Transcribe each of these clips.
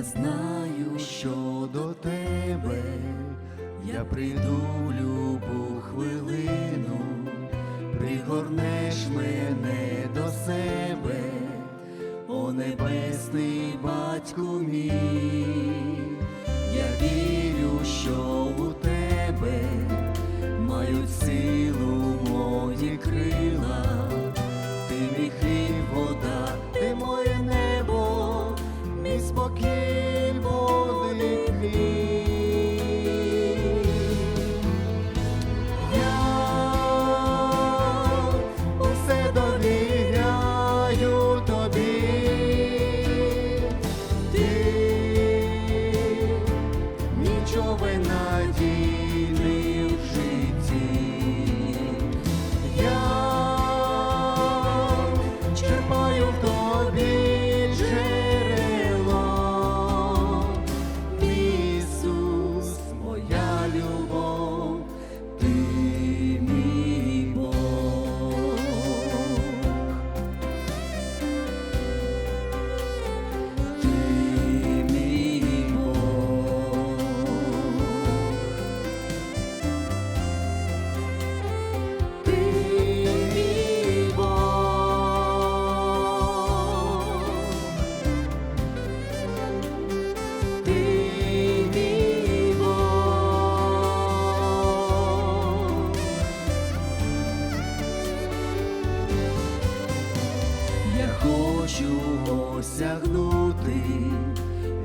я знаю, що до тебе я прийду в любу хвилину, пригорнеш мене до себе, о небесний батьку мій, нічого хочу осягнути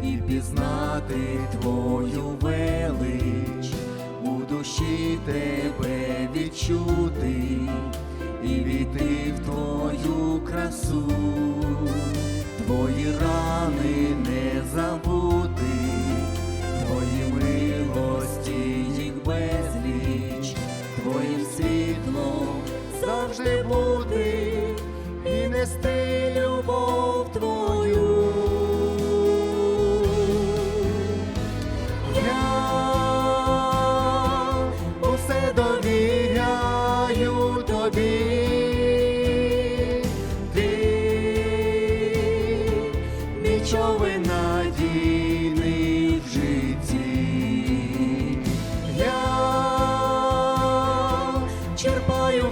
і пізнати твою велич, у душі тебе відчути і війти в твою красу, твої забути.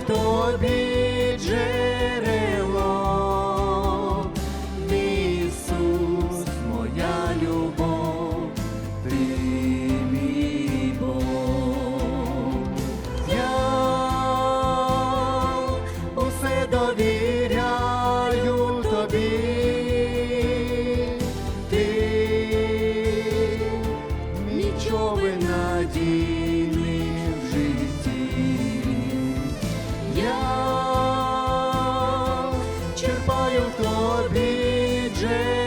тобі джерело, Ісус, моя любов, ти мій Бог. Я усе довіряю тобі. Ти мій надій. Boże.